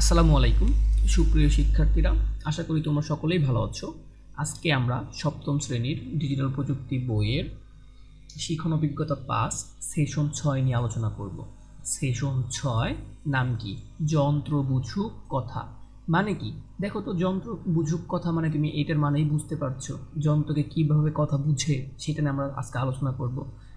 আসসালামু আলাইকুম, সুপ্রিয় শিক্ষার্থীরা। আশা করি তোমরা সকলেই ভালো আছো। আজকে আমরা সপ্তম শ্রেণির ডিজিটাল প্রযুক্তি বইয়ের শিখন অভিজ্ঞতা পাস সেশন ছয় নিয়ে আলোচনা করব। সেশন ছয় নাম কি? যন্ত্র বুঝুক কথা। মানে কি? দেখো তো যন্ত্র বুঝুক কথা মানে তুমি এটার মানেই বুঝতে পারছ। যন্ত্রকে কীভাবে কথা বুঝে, সেটা নিয়ে আমরা আজকে আলোচনা করব।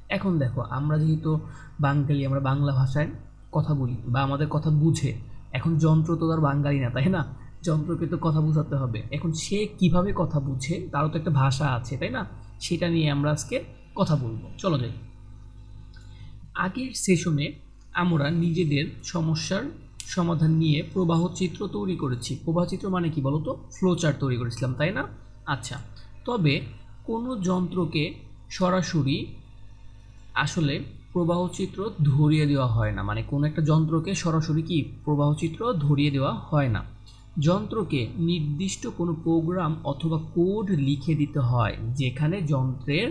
এখন দেখো, আমরা যেহেতু বাঙালি, আমরা বাংলা ভাষায় কথা বলি, বা আমাদের কথা বুঝে এখন যন্ত্র তো আর বাঙালি না, তাই না? যন্ত্রকে তো কথা বোঝাতে হবে। এখন সে কীভাবে কথা বুঝে, তারও তো একটা ভাষা আছে, তাই না? সেটা নিয়ে আমরা আজকে কথা বলব। চলো যাই। আগের সেশনে আমরা নিজেদের সমস্যার সমাধান নিয়ে প্রবাহ চিত্র তৈরি করেছি। প্রবাহ চিত্র মানে কি বলতো? ফ্লো চার্ট তৈরি করেছিলাম, তাই না? আচ্ছা তবে কোনো যন্ত্রকে সরাসরি আসলে প্রবাহচিত্র ধরিয়ে দেওয়া হয় না। মানে কোনো একটা যন্ত্রকে সরাসরি কি প্রবাহচিত্র ধরিয়ে দেওয়া হয় না। যন্ত্রকে নির্দিষ্ট কোনো প্রোগ্রাম অথবা কোড লিখে দিতে হয়, যেখানে যন্ত্রের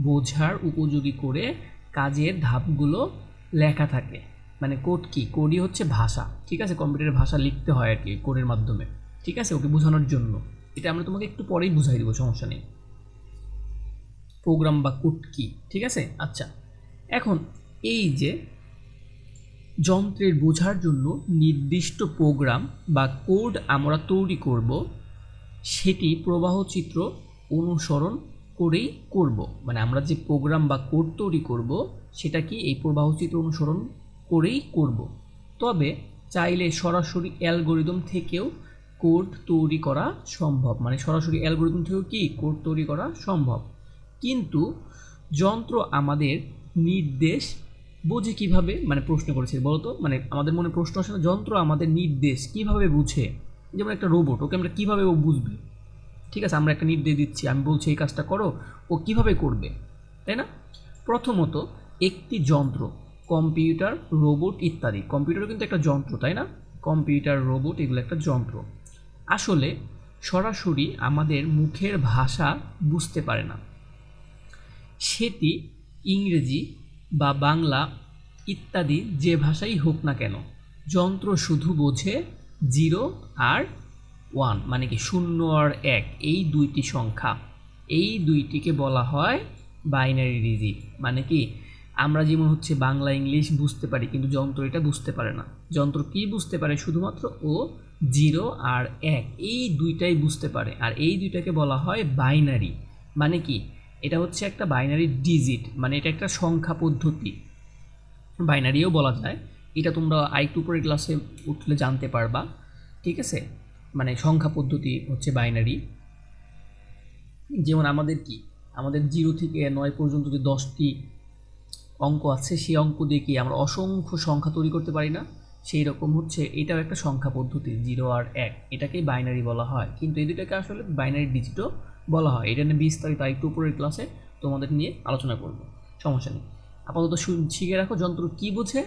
বোঝার উপযোগী করে কাজের ধাপগুলো লেখা থাকে। মানে কোড কি? কোডই হচ্ছে ভাষা, ঠিক আছে? কম্পিউটারের ভাষা লিখতে হয় আর কি কোডের মাধ্যমে, ঠিক আছে? ওকে বোঝানোর জন্য। এটা আমরা তোমাকে একটু পরেই বুঝাই দেবো, সমস্যা নেই। প্রোগ্রাম বা কোড কি? ঠিক আছে? আচ্ছা। এখন, এই যে যন্ত্রের বোঝার জন্য নির্দিষ্ট প্রোগ্রাম বা কোড আমরা তৈরি করব, সেটি প্রবাহ চিত্র অনুসরণ করেই করব। মানে আমরা যে প্রোগ্রাম বা কোড তৈরি করব, সেটা কি এই প্রবাহ চিত্র অনুসরণ করেই করব। তবে চাইলে সরাসরি অ্যালগোরিদম থেকেও কোড তৈরি করা সম্ভব। মানে সরাসরি অ্যালগোরিদম থেকেও কি কোড তৈরি করা সম্ভব। কিন্তু যন্ত্র আমাদের নির্দেশ? বোঝে কীভাবে? মানে প্রশ্ন করেছে, বলতো মানে আমাদের মনে প্রশ্ন আসে না, যন্ত্র আমাদের নির্দেশ কীভাবে বুঝে? যেমন একটা রোবট ওকে আমরা কীভাবে ও বুঝবে? ঠিক আছে, আমরা একটা নির্দেশ দিচ্ছি, আমি বলছি এই কাজটা করো, ও কীভাবে করবে? তাই না? প্রথমত, একটি যন্ত্র, কম্পিউটার রোবট ইত্যাদি। কম্পিউটারও কিন্তু একটা যন্ত্র, তাই না? কম্পিউটার রোবট এগুলো একটা যন্ত্র। আসলে সরাসরি আমাদের মুখের ভাষা বুঝতে পারে না। সেটি ইংরেজি বা বাংলা ইত্যাদি যে ভাষাই হোক না কেন, যন্ত্র শুধু বোঝে জিরো আর ওয়ান মানে কি শূন্য আর এক, এই দুইটি সংখ্যা। এই দুইটিকে বলা হয় বাইনারি ডিজিট মানে কি আমরা যেমন হচ্ছে বাংলা, ইংলিশ বুঝতে পারি, কিন্তু যন্ত্র এটা বুঝতে পারে না। যন্ত্র কি বুঝতে পারে? শুধুমাত্র ও, জিরো আর এক, এই দুইটাই বুঝতে পারে। আর এই দুইটাকে বলা হয় বাইনারি মানে কি এটা হচ্ছে একটা বাইনারি ডিজিট মানে এটা একটা সংখ্যা পদ্ধতি। বাইনারিও বলা যায়, এটা তোমরা আই টু পরের ক্লাসে উঠলে জানতে পারবা, ঠিক আছে? মানে সংখ্যা পদ্ধতি হচ্ছে বাইনারি যেমন আমাদের কি? আমাদের জিরো থেকে নয় পর্যন্ত যে দশটি অঙ্ক আছে, সেই অঙ্ক দিয়ে কি আমরা অসংখ্য সংখ্যা তৈরি করতে পারি না? সেই রকম হচ্ছে, এটাও একটা সংখ্যা পদ্ধতি জিরো আর এক। এটাকেই বাইনারি বলা হয়। কিন্তু এই দুটাকে আসলে বাইনারি ডিজিটও বলা হয়। এটা নিয়ে বিস্তারিত আরেকটু উপরের ক্লাসে তোমাদের নিয়ে আলোচনা করব। সমস্যা নেই। আপাতত শিখে রাখো, যন্ত্র কি বোঝে?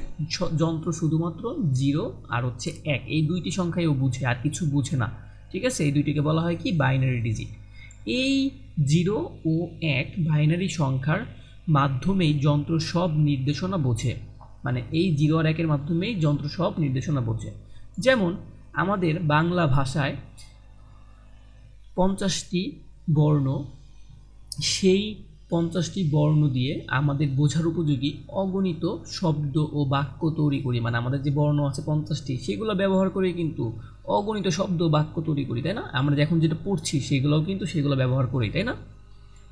যন্ত্র শুধুমাত্র জিরো আর হচ্ছে এক। এই দুইটি সংখ্যাই ও বুঝে, আর কিছু বুঝে না। ঠিক আছে? এই দুইটিকে বলা হয় কি? বাইনারি ডিজিট এই জিরো ও এক বাইনারি সংখ্যার মাধ্যমেই যন্ত্র সব নির্দেশনা বোঝে। মানে এই জিরো আর একের মাধ্যমেই যন্ত্র সব নির্দেশনা বোঝে। যেমন আমাদের বাংলা ভাষায় পঞ্চাশটি বর্ণ, সেই পঞ্চাশটি বর্ণ দিয়ে আমাদের বোঝার উপযোগী অগণিত শব্দ ও বাক্য তৈরি করি। মানে আমাদের যে বর্ণ আছে পঞ্চাশটি, সেগুলো ব্যবহার করে কিন্তু অগণিত শব্দ বাক্য তৈরি করি, তাই না? আমরা এখন যেটা পড়ছি, সেগুলোও কিন্তু সেগুলো ব্যবহার করি, তাই না?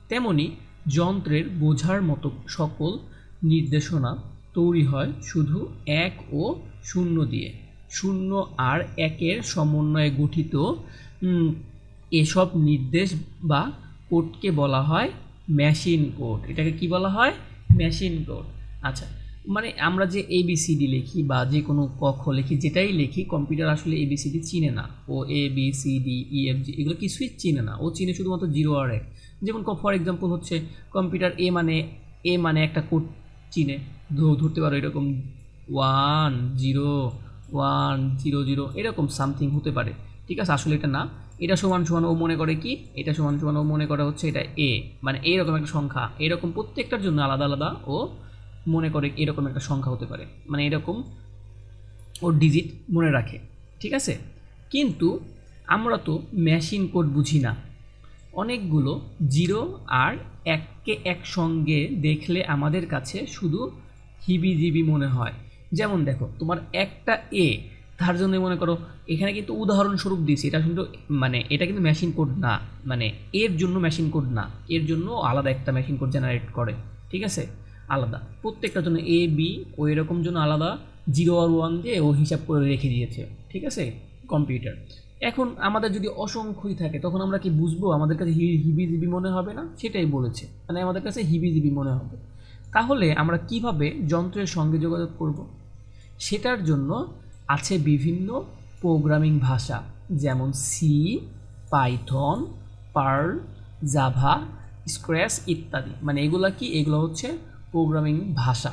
তেমনি যন্ত্রের বোঝার মতো সকল নির্দেশনা তৈরি হয় শুধু এক ও শূন্য দিয়ে। শূন্য আর একের সমন্বয়ে গঠিত এসব নির্দেশ বা কোডকে বলা হয় মেশিন কোড এটাকে কি বলা হয়? মেশিন কোড আচ্ছা মানে আমরা যে এবিসিডি লিখি বা যে কোনো কক্ষ লিখি, যেটাই লিখি কম্পিউটার আসলে এবিসিডি চিনে না। ও A B C D E F G এগুলো কিছুই চিনে না। ও চিনে শুধুমাত্র জিরো আর এক। যেমন ফর এক্সাম্পল হচ্ছে কম্পিউটার এ মানে এ মানে একটা কোড চিনে। ধরতে পারো এরকম one zero one zero zero এরকম সামথিং হতে পারে। ঠিক আছে, আসলে এটা না। এটা সমান সমান ও মনে করে কি? এটা সমান সমান ও মনে করে হচ্ছে এটা এ। মানে এইরকম একটা সংখ্যা। এরকম প্রত্যেকটার জন্য আলাদা আলাদা ও মনে করে এরকম একটা সংখ্যা হতে পারে। মানে এরকম ওর ডিজিট মনে রাখে। ঠিক আছে? কিন্তু আমরা তো মেশিন কোড বুঝি না। অনেকগুলো জিরো আর এককে একসঙ্গে দেখলে আমাদের কাছে শুধু হিবিজিবি মনে হয়। যেমন দেখো, তোমার একটা এ তার জন্য মনে করো, এখানে কিন্তু উদাহরণস্বরূপ দিয়েছি, এটা কিন্তু মানে এটা কিন্তু মেশিন কোড না মানে এর জন্য মেশিন কোড না, এর জন্য আলাদা একটা মেশিন কোড জেনারেট করে, ঠিক আছে? আলাদা। প্রত্যেকটার জন্য এ বি ও এরকম জন্য আলাদা জিরো আর ওয়ান দিয়ে ও হিসাব করে রেখে দিয়েছে, ঠিক আছে? কম্পিউটার এখন আমাদের যদি অসংখ্যই থাকে, তখন আমরা কি বুঝব? আমাদের কাছে হিবিজিবি মনে হবে না? সেটাই বলেছে। মানে আমাদের কাছে হিবিজিবি মনে হবে। তাহলে আমরা কীভাবে যন্ত্রের সঙ্গে যোগাযোগ করব? সেটার জন্য আছে বিভিন্ন প্রোগ্রামিং ভাষা, যেমন C Python Perl Java Scratch ইত্যাদি। মানে এগুলা কি? এগুলো হচ্ছে প্রোগ্রামিং ভাষা।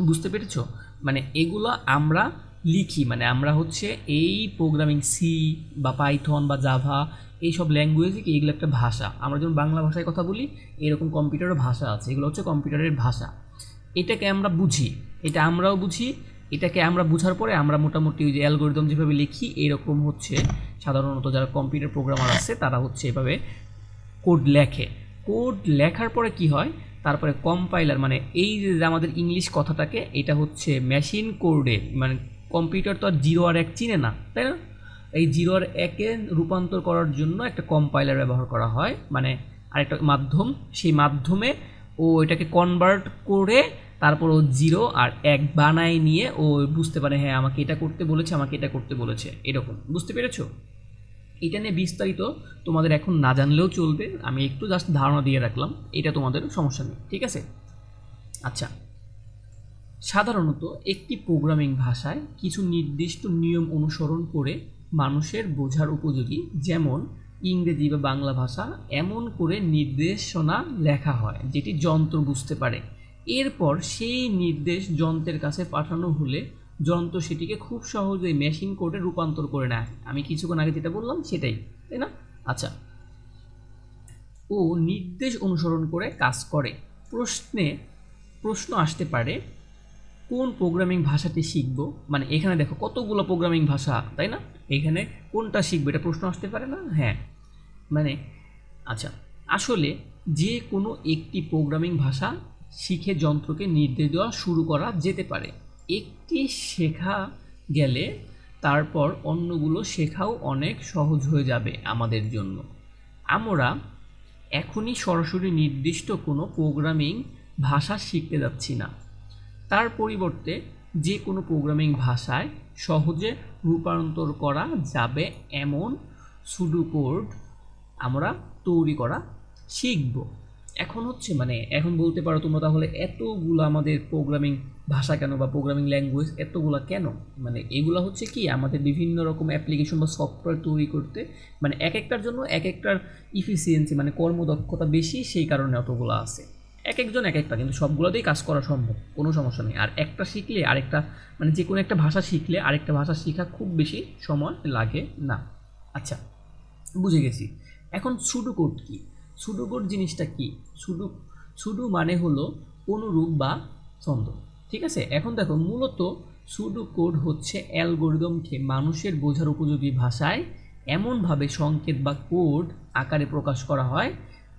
বুঝতে পেরেছ? মানে এগুলো আমরা লিখি মানে আমরা হচ্ছে এই প্রোগ্রামিং সি বা পাইথন বা জাভা এইসব ল্যাঙ্গুয়েজে কি? এগুলো একটা ভাষা। আমরা যখন বাংলা ভাষায় কথা বলি, এরকম কম্পিউটারের ভাষা আছে। এগুলো হচ্ছে কম্পিউটারের ভাষা। এটাকে আমরা বুঝি। এটা আমরাও বুঝি এটাকে আমরা বুঝার পরে আমরা মোটামুটি ওই যে অ্যালগোরিদম যেভাবে লিখি এরকম হচ্ছে। সাধারণত যারা কম্পিউটার প্রোগ্রামার আছে, তারা হচ্ছে এভাবে কোড লেখে। কোড লেখার পরে কি হয়? তারপরে কম্পাইলার মানে এই যে আমাদের ইংলিশ কথাটাকে, এটা হচ্ছে মেশিন কোডে মানে কম্পিউটার তো আর জিরো আর এক চিনে না, তাই না? এই জিরো আর একে রূপান্তর করার জন্য একটা কম্পাইলার ব্যবহার করা হয়। মানে আরেকটা মাধ্যম, সেই মাধ্যমে ও এটাকে কনভার্ট করে তারপর ও জিরো আর এক বানায় নিয়ে ও বুঝতে পারে হ্যাঁ আমাকে এটা করতে বলেছে, আমাকে এটা করতে বলেছে। এরকম। বুঝতে পেরেছ? এটা নিয়ে বিস্তারিত তোমাদের এখন না জানলেও চলবে। আমি একটু জাস্ট ধারণা দিয়ে রাখলাম। এটা তোমাদের সমস্যা নেই, ঠিক আছে? আচ্ছা। সাধারণত একটি প্রোগ্রামিং ভাষায় কিছু নির্দিষ্ট নিয়ম অনুসরণ করে মানুষের বোঝার উপযোগী, যেমন ইংরেজি বা বাংলা ভাষা, এমন করে নির্দেশনা লেখা হয়, যেটি যন্ত্র বুঝতে পারে। এরপর সেই নির্দেশ যন্ত্রের কাছে পাঠানো হলে যন্ত্র সেটিকে খুব সহজেই মেশিন কোডে রূপান্তর করে নেয়। আমি কিছুক্ষণ আগে যেটা বললাম সেটাই, তাই না? আচ্ছা। ও নির্দেশ অনুসরণ করে কাজ করে। প্রশ্নে, প্রশ্ন আসতে পারে, কোন প্রোগ্রামিং ভাষাটি শিখব? মানে এখানে দেখো কতগুলো প্রোগ্রামিং ভাষা, তাই না? এখানে কোনটা শিখবে এটা প্রশ্ন আসতে পারে না? হ্যাঁ। মানে আচ্ছা। আসলে যে কোনো একটি প্রোগ্রামিং ভাষা শিখে যন্ত্রকে নির্দেশ দেওয়া শুরু করা যেতে পারে। একটি শেখা গেলে তারপর অন্যগুলো শেখাও অনেক সহজ হয়ে যাবে আমাদের জন্য। আমরা এখনই সরাসরি নির্দিষ্ট কোনো প্রোগ্রামিং ভাষা শিখতে যাচ্ছি না। তার পরিবর্তে যে কোনো প্রোগ্রামিং ভাষায় সহজে রূপান্তর করা যাবে এমন সুডো কোড আমরা তৈরি করা শিখব। এখন হচ্ছে মানে এখন বলতে পারো তোমরা তাহলে এতগুলো আমাদের প্রোগ্রামিং ভাষা কেন বা প্রোগ্রামিং ল্যাঙ্গুয়েজ এতগুলো কেন? মানে এগুলো হচ্ছে কি, আমাদের বিভিন্ন রকম অ্যাপ্লিকেশন বা সফটওয়্যার তৈরি করতে মানে এক একটার জন্য এক একটার ইফিসিয়েন্সি মানে কর্মদক্ষতা বেশি, সেই কারণে অতগুলো আছে। এক একজন এক একটা, কিন্তু সবগুলোতেই কাজ করা সম্ভব, কোনো সমস্যা নেই। আর একটা শিখলে, আরেকটা মানে যে কোনো একটা ভাষা শিখলে, আরেকটা ভাষা শেখা খুব বেশি সময় লাগে না। আচ্ছা বুঝে গেছি। এখন সুডো কোড কী সুডো কোড জিনিসটা কি? সুডু সুডু মানে হলো অনুরূপ বা ছন্দ ঠিক আছে? এখন দেখো, মূলত সুডু কোড হচ্ছে অ্যালগোরিদমকে মানুষের বোঝার উপযোগী ভাষায় এমনভাবে সংকেত বা কোড আকারে প্রকাশ করা হয়,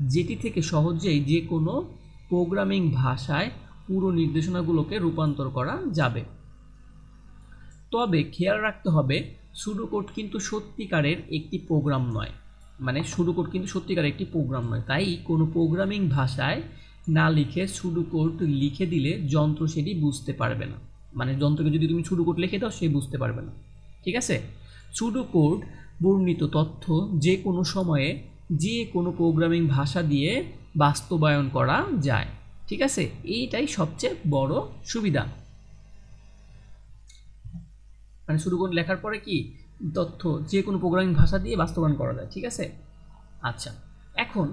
যেটি থেকে সহজেই যে কোনো প্রোগ্রামিং ভাষায় পুরো নির্দেশনাগুলোকে রূপান্তর করা যাবে। তবে খেয়াল রাখতে হবে, সুডো কোড কিন্তু সত্যিকারের একটি প্রোগ্রাম নয়। মানে শুরু কোড কিন্তু সত্যিকারের একটি প্রোগ্রাম নয়। তাই কোনো প্রোগ্রামিং ভাষায় না লিখে সুডো কোড লিখে দিলে যন্ত্র সেটি বুঝতে পারবে না। মানে যন্ত্রকে যদি তুমি শুরু কোড লিখে দাও, সে বুঝতে পারবে না। ঠিক আছে? সুডো কোড বর্ণিত তথ্য যে কোনো সময়ে যে কোনো প্রোগ্রামিং ভাষা দিয়ে বাস্তবায়ন করা যায়। ঠিক আছে? এইটাই সবচেয়ে বড় সুবিধা। মানে শুরু করে লেখার পরে কি? তথ্য যে কোনো প্রোগ্রামিং ভাষা দিয়ে বাস্তবায়ন করা যায়, ঠিক আছে? আচ্ছা এখন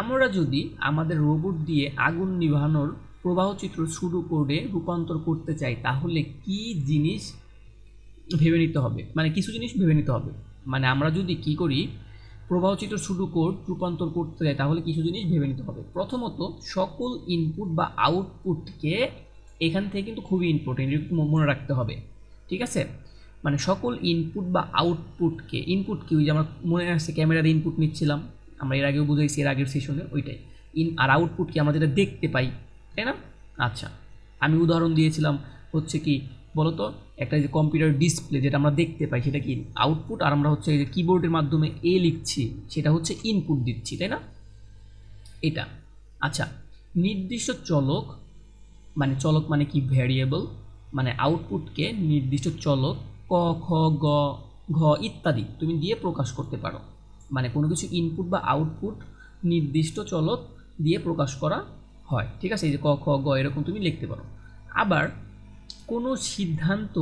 আমরা যদি আমাদের রোবট দিয়ে আগুন নিভানোর প্রবাহচিত্র শুরু করে রূপান্তর করতে চাই, তাহলে কি জিনিস ভেবে নিতে হবে? মানে কিছু জিনিস ভেবে নিতে হবে। মানে আমরা যদি কি করি প্রবাহচিত্র শুরু কোড রূপান্তর করতে চাই, তাহলে কিছু জিনিস ভেবে নিতে হবে। প্রথমত, সকল ইনপুট বা আউটপুটকে এখান থেকে কিন্তু খুবই ইম্পর্টেন্ট মনে রাখতে হবে, ঠিক আছে? মানে সকল ইনপুট বা আউটপুটকে ইনপুট কি? ওই যে আমার মনে আসছে ক্যামেরার ইনপুট নিচ্ছিলাম, আমরা এর আগেও বুঝাইছি, এর আগের সেশনে ওইটাই। ইন আর আউটপুট কি আমরা যেটা দেখতে পাই, তাই না? আচ্ছা আমি উদাহরণ দিয়েছিলাম হচ্ছে কি, বলতো, একটা যে কম্পিউটার ডিসপ্লে যেটা আমরা দেখতে পাই, সেটা কি? আউটপুট আর আমরা হচ্ছে এই যে কিবোর্ডের মাধ্যমে এ লিখছি, সেটা হচ্ছে ইনপুট দিচ্ছি, তাই না? এটা আচ্ছা নির্দিষ্ট চলক মানে চলক মানে কি? ভ্যারিয়েবল মানে আউটপুটকে নির্দিষ্ট চলক ক, খ, গ, ঘ ইত্যাদি তুমি দিয়ে প্রকাশ করতে পারো। মানে কোনো কিছু ইনপুট বা আউটপুট নির্দিষ্ট চলক দিয়ে প্রকাশ করা হয়। ঠিক আছে? এই যে ক, খ, গ এরকম তুমি লিখতে পারো। আবার কোনো সিদ্ধান্ত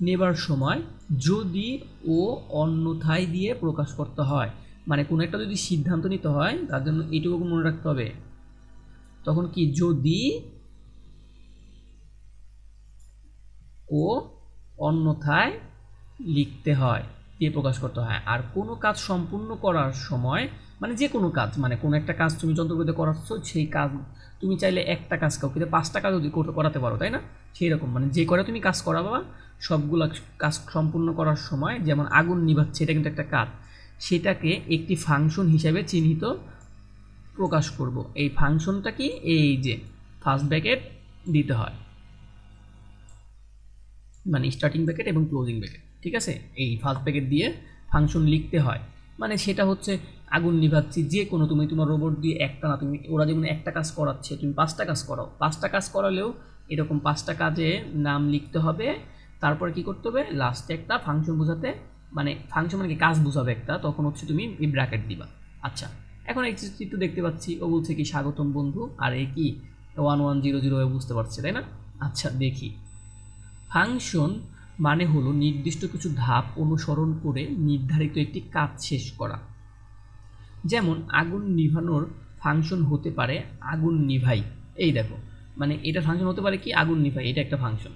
নেবার সময় যদি ও অন্যথায় দিয়ে প্রকাশ করতে হয় মানে কোনো একটা যদি সিদ্ধান্ত নিতে হয়, তার জন্য এইটুকু মনে রাখতে হবে। তখন কি যদি ও অন্যথায় লিখতে হয়, দিয়ে প্রকাশ করতে হয়। আর কোনো কাজ সম্পূর্ণ করার সময় মানে যে কোনো কাজ মানে কোনো একটা কাজ তুমি যন্ত্রপাতিতে করাচ্ছ, সেই কাজ, তুমি চাইলে একটা কাজ কাউকে পাঁচটা কাজ যদি করতে পারো, তাই না? সেই রকম মানে যে করে তুমি কাজ করাবা, সবগুলো কাজ সম্পূর্ণ করার সময় যেমন আগুন নিভাচ্ছে, এটা কিন্তু একটা কাজ, সেটাকে একটি ফাংশন হিসাবে চিহ্নিত প্রকাশ করব। এই ফাংশনটা কি? এই যে ফার্স্ট ব্র্যাকেট দিতে হয়। মানে স্টার্টিং ব্র্যাকেট এবং ক্লোজিং ব্র্যাকেট ঠিক আছে? এই ফার্স্ট প্যাকেট দিয়ে ফাংশন লিখতে হয়। মানে সেটা হচ্ছে আগুন নিভাচ্ছি, যে কোনো, তুমি তোমার রোবট দিয়ে একটা না, তুমি, ওরা যেমন একটা কাজ করাচ্ছে, তুমি পাঁচটা কাজ করাও পাঁচটা কাজ করালেও এরকম পাঁচটা কাজে নাম লিখতে হবে। তারপরে কি করতে হবে? লাস্টে একটা ফাংশন বোঝাতে মানে ফাংশন মানে কি? কাজ বোঝাবে একটা, তখন হচ্ছে তুমি এই ব্র্যাকেট দিবা। আচ্ছা এখন এই চিত্র দেখতে পাচ্ছি, ও বলছে কি, স্বাগতম বন্ধু। আর এ কি ওয়ান ওয়ান জিরো জিরো বুঝতে পারছে, তাই না? আচ্ছা দেখি। ফাংশন মানে হলো নির্দিষ্ট কিছু ধাপ অনুসরণ করে নির্ধারিত একটি কাজ শেষ করা। যেমন আগুন নিভানোর ফাংশন হতে পারে আগুন নিভাই। এই দেখো মানে এটা ফাংশন হতে পারে কি? আগুন নিভাই, এটা একটা ফাংশন।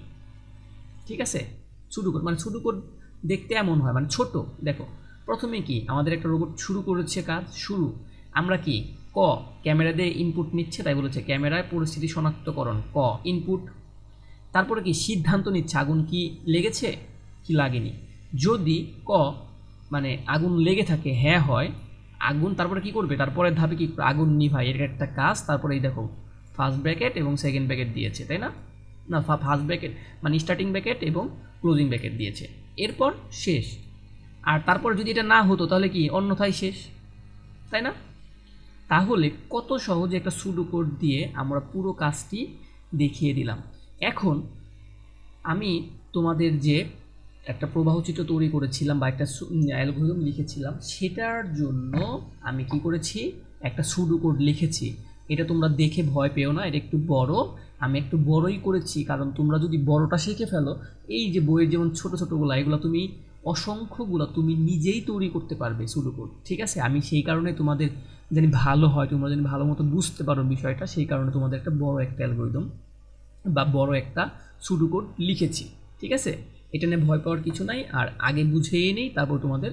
ঠিক আছে? শুরু কর মানে শুরু কর, দেখতে এমন হয় মানে ছোট। দেখো, প্রথমে কি? আমাদের একটা রোবট শুরু করেছে কাজ, শুরু। আমরা কি? ক, ক্যামেরা দিয়ে ইনপুট নিচ্ছে, তাই বলেছে। ক্যামেরায় পরিস্থিতি শনাক্তকরণ। ক ইনপুট তারপরে কি সিদ্ধান্ত নিচ্ছে? আগুন কি লেগেছে? কি লাগেনি? যদি ক মানে আগুন লেগে থাকে হ্যাঁ হয়, আগুন তারপরে কি করবে? তারপরে ধাপে কি আগুন নিভাই এর একটা কাজ, তারপরে এই দেখো ফার্স্ট ব্র্যাকেট এবং সেকেন্ড ব্র্যাকেট দিয়েছে, তাই না? না ফার্স্ট ব্র্যাকেট মানে স্টার্টিং ব্র্যাকেট এবং ক্লোজিং ব্র্যাকেট দিয়েছে। এরপর শেষ। আর তারপর যদি এটা না হতো, তাহলে কি অন্যথায় শেষ? তাই না? তাহলে কত সহজে একটা সুডো কোড দিয়ে আমরা পুরো কাজটি দেখিয়ে দিলাম। এখন আমি তোমাদের যে একটা প্রবাহ চিত্র তৈরি করেছিলাম বা একটা অ্যালগোরিদম লিখেছিলাম, সেটার জন্য আমি কি করেছি? একটা সুডো কোড লিখেছি। এটা তোমরা দেখে ভয় পেও না, এটা একটু বড়। আমি একটু বড়ই করেছি, কারণ তোমরা যদি বড়টা শিখে ফেলো, এই যে বইয়ের যেমন ছোটো ছোটোগুলো, এগুলো তুমি অসংখ্যগুলো তুমি নিজেই তৈরি করতে পারবে সুডো কোড ঠিক আছে? আমি সেই কারণে তোমাদের জানি ভালো হয়, তোমরা জানি ভালো মতো বুঝতে পারো বিষয়টা, সেই কারণে তোমাদের একটা বড় একটা অ্যালগোরিদম বা বড় একটা সুডো কোড লিখেছি, ঠিক আছে? এটা নিয়ে ভয় পাওয়ার কিছু নাই, আর আগে বুঝিয়ে নেই, তারপর তোমাদের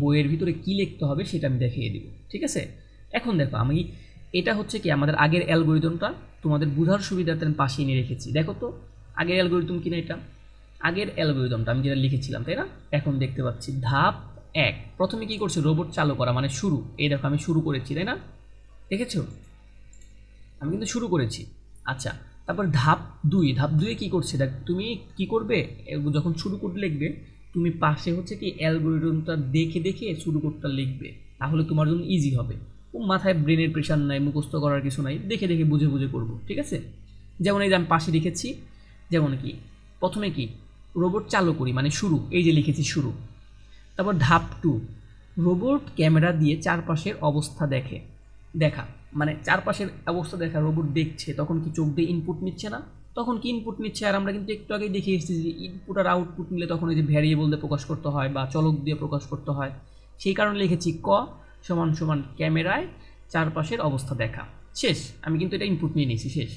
বইয়ের ভিতরে কী লিখতে হবে সেটা আমি দেখিয়ে দিব, ঠিক আছে? এখন দেখো, আমি এটা হচ্ছে কি আমাদের আগের অ্যালগোরিদমটা, তোমাদের বোঝার সুবিধাতে আমি পাশে এনে রেখেছি, দেখো তো, আগের অ্যালগোরিদম কিনা এটা? আগের অ্যালগোরিদমটা আমি যেটা লিখেছিলাম, তাই না? এখন দেখতে পাচ্ছি, ধাপ এক, প্রথমে কি করছে? রোবট চালু করা মানে শুরু, এই দেখো আমি শুরু করেছি, তাই না? দেখেছ? আমি কিন্তু শুরু করেছি আচ্ছা তারপর ধাপ দুই, ধাপ দুয়ে কী করছে? দেখ, তুমি কি করবে? যখন শুরু করতে লিখবে, তুমি পাশে হচ্ছে কি অ্যালগোরিদমটা দেখে দেখে শুরু করতে লিখবে। তাহলে তোমার জন্য ইজি হবে। মাথায় ব্রেনের প্রেশার নাই, মুখস্থ করার কিছু নাই, দেখে দেখে বুঝে বুঝে করব, ঠিক আছে? যেমন এই যে আমি পাশে লিখেছি, যেমন কি, প্রথমে কি রোবট চালু করি মানে শুরু, এই যে লিখেছি শুরু। তারপর ধাপ টু রোবট ক্যামেরা দিয়ে চারপাশের অবস্থা দেখে, দেখা। মানে চারপাশের অবস্থা দেখা রোবট দেখছে, তখন কি চোখ দিয়ে ইনপুট নিচ্ছে না? তখন কি ইনপুট নিচ্ছে? আর আমরা কিন্তু একটু আগেই দেখে এসেছি যে ইনপুট আর আউটপুট নিলে তখন এই যে ভ্যারিয়েবল দিয়ে প্রকাশ করতে হয় বা চলক দিয়ে প্রকাশ করতে হয়। সেই কারণে লিখেছি ক সমান সমান ক্যামেরায় চারপাশের অবস্থা দেখা। শেষ। আমি কিন্তু এটা ইনপুট নিয়ে নিয়েছি, শেষ।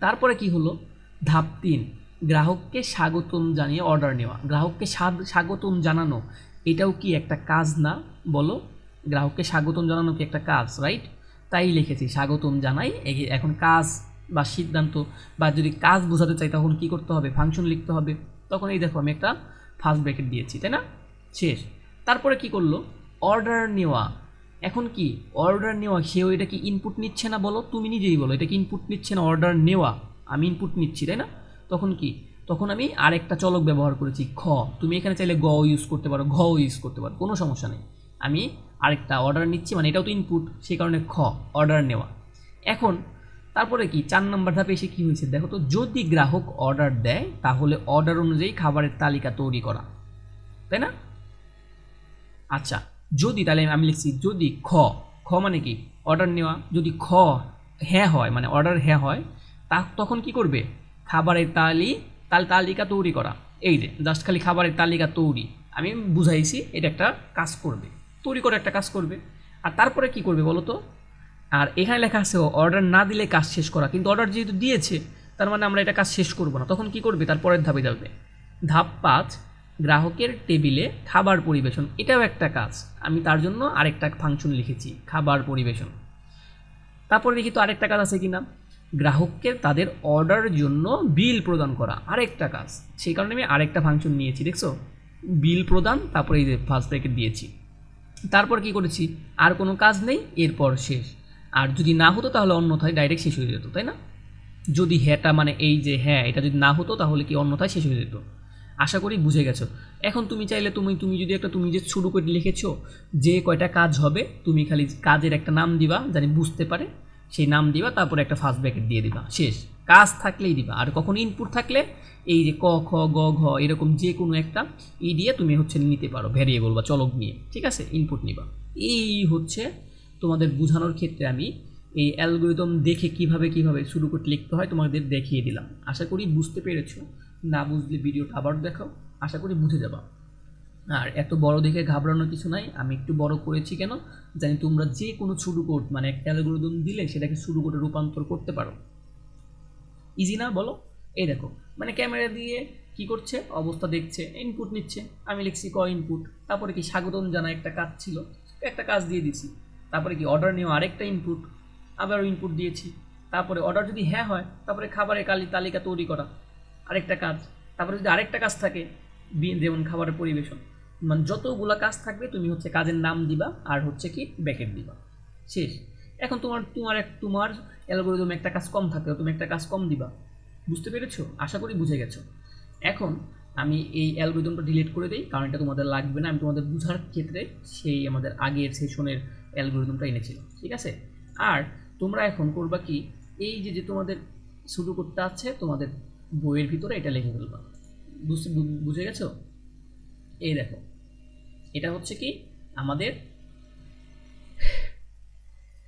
তারপরে কি হলো? ধাপ তিন। গ্রাহককে স্বাগতম জানিয়ে অর্ডার নেওয়া। গ্রাহককে স্বাগতম জানানো, এটাও কি একটা কাজ না? বলো। গ্রাহককে স্বাগতম জানানো কি একটা কাজ রাইট তাই লিখেছি, স্বাগতম জানাই। এখন কাজ বা সিদ্ধান্ত বা যদি কাজ বোঝাতে চাই তখন কি করতে হবে? ফাংশন লিখতে হবে। তখন এই দেখো আমি একটা ফার্স্ট ব্র্যাকেট দিয়েছি, তাই না? শেষ। তারপরে কি করল? অর্ডার নেওয়া। এখন কি? অর্ডার নেওয়া সেও এটা কি ইনপুট নিচ্ছে না বলো? তুমি নিজেই বলো, এটা কি ইনপুট নিচ্ছে না? অর্ডার নেওয়া। আমি ইনপুট নিচ্ছি, তাই না? তখন কি? তখন আমি আরেকটা চলক ব্যবহার করেছি খ তুমি এখানে চাইলে গ ইউজ করতে পারো ঘ ইউজ করতে পারো, কোনো সমস্যা নেই। আমি আরেকটা অর্ডার নিচ্ছি মানে এটাও তো ইনপুট সেই কারণে খ অর্ডার নেওয়া। এখন, তারপরে কি, চার নম্বর ধাপে এসে কী হয়েছে? দেখো তো, যদি গ্রাহক অর্ডার দেয়, তাহলে অর্ডার অনুযায়ী খাবারের তালিকা তৈরি করা। তাই না? আচ্ছা যদি, তাহলে আমি লিখছি, যদি খ খ মানে কি? অর্ডার নেওয়া, যদি খ হ্যাঁ হয় মানে অর্ডার হ্যাঁ হয়, তা তখন কি করবে? খাবারের তালি, তাল, তালিকা তৈরি করা। এই যে জাস্ট খালি খাবারের তালিকা তৈরি। আমি বুঝাইছি, এটা একটা কাজ করবে। তৈরি করে একটা কাজ করবে। আর তারপরে কি করবে বলো তো? আর এখানে লেখা আছে অর্ডার না দিলে কাজ শেষ করা। কিন্তু অর্ডার যেহেতু দিয়েছে, তার মানে আমরা এটা কাজ শেষ করব না। তখন কি করবে? তারপরের ধাপে যাবে। ধাপ পাঁচ, গ্রাহকের টেবিলে খাবার পরিবেশন। এটাও একটা কাজ। আমি তার জন্য আরেকটা ফাংশন লিখেছি, খাবার পরিবেশন। তারপরে দেখি তো আরেকটা কাজ আছে কি না গ্রাহককে তাদের অর্ডারের জন্য বিল প্রদান করা। আরেকটা কাজ। সেই কারণে আমি আরেকটা ফাংশন নিয়েছি, দেখছ? বিল প্রদান, তারপরে এই যে ফার্স্ট দিয়েছি। তারপর কি করেছি? আর কোনো কাজ নেই, এরপর শেষ। আর যদি না হতো তাহলে অন্যথায় ডাইরেক্ট শেষ হয়ে যেত, তাই না? যদি হ্যাঁটা মানে এই যে হ্যাঁ এটা যদি না হতো তাহলে কি অন্যথায় শেষ হয়ে যেত? আশা করি বুঝে গেছো। এখন তুমি চাইলে তুমি তুমি যদি একটা, তুমি যে শুরু করে লিখেছো যে কয়টা কাজ হবে, তুমি খালি কাজের একটা নাম দিবা, জানি বুঝতে পারে। সেই নাম দিবা, তারপরে একটা ফার্স্ট ব্র্যাকেট দিয়ে দিবা। শেষ। কাজ থাকলেই দিবা। আর কখন ইনপুট থাকলে এই যে ক, খ, গ, ঘ এরকম যে কোনো একটা ই দিয়ে তুমি হচ্ছে নিতে পারো ভ্যারিয়েবল বা চলক নিয়ে। ঠিক আছে? ইনপুট নিবা। এই হচ্ছে তোমাদের বোঝানোর ক্ষেত্রে আমি এই অ্যালগোরিদম দেখে কীভাবে কীভাবে শুরু করতে লিখতে হয় তোমাদের দেখিয়ে দিলাম। আশা করি বুঝতে পেরেছ। না বুঝলে ভিডিওটা আবার দেখো আশা করি বুঝে যাবা। আর এত বড় দেখে ঘাবড়ানোর কিছু নাই। আমি একটু বড় করেছি কেন? জানি তোমরা যে কোনো শুরু কোড মানে একটা অ্যালগোরিদম দিলে সেটাকে শুরু কোডে রূপান্তর করতে পারো। ইজি না, বলো? এই দেখো মানে ক্যামেরা দিয়ে কি করছে? অবস্থা দেখছে ইনপুট নিচ্ছে। আমি লিখছি ক ইনপুট তারপরে কি স্বাগতম জানা একটা কাজ ছিল, একটা কাজ দিয়ে দিছি। তারপরে কি অর্ডার নেওয়া আরেকটা ইনপুট আবারও ইনপুট দিয়েছি। তারপরে অর্ডার যদি হ্যাঁ হয়, তারপরে খাবারের কালি, তালিকা তৈরি করা, আরেকটা কাজ। তারপরে যদি আরেকটা কাজ থাকে যেমন খাবারের পরিবেশন। মানে যতগুলো কাজ থাকবে, তুমি হচ্ছে কাজের নাম দিবা, আর হচ্ছে কি ব্যাকেট দিবা। শেষ। এখন তোমার তোমার এক, তোমার অ্যালগোরিদম একটা কাজ কম থাকে, তুমি একটা কাজ কম দিবা। বুঝতে পেরেছ? আশা করি বুঝে গেছো। এখন আমি এই অ্যালগোরিদমটা ডিলিট করে দিই, কারণ এটা তোমাদের লাগবে না। আমি তোমাদের বোঝার ক্ষেত্রে সেই আমাদের আগের সেশনের অ্যালগোরিদমটা এনেছিলাম ঠিক আছে? আর তোমরা এখন করবা কি, এই যে যে তোমাদের শুরু করতে আছে, তোমাদের বইয়ের ভিতরে এটা লিখে ফেলবা। বুঝতে, বুঝে গেছো? এই দেখো, এটা হচ্ছে কি, আমাদের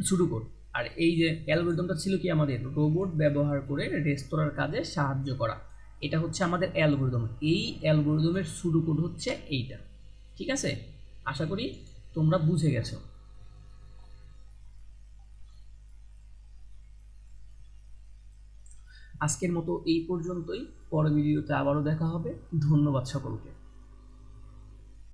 শুরু কর। আর এই যে অ্যালগোরিদমটা ছিল কি আমাদের? রোবট ব্যবহার করে রেস্তোরাঁর কাজে সাহায্য করা। এটা হচ্ছে আমাদের অ্যালগোরিদম। এই অ্যালগোরিদমের শুরু কোড হচ্ছে এইটা। ঠিক আছে? আশা করি তোমরা বুঝে গেছো। আজকের মতো এই পর্যন্তই। পরের ভিডিওতে আবারও দেখা হবে। ধন্যবাদ সকলকে।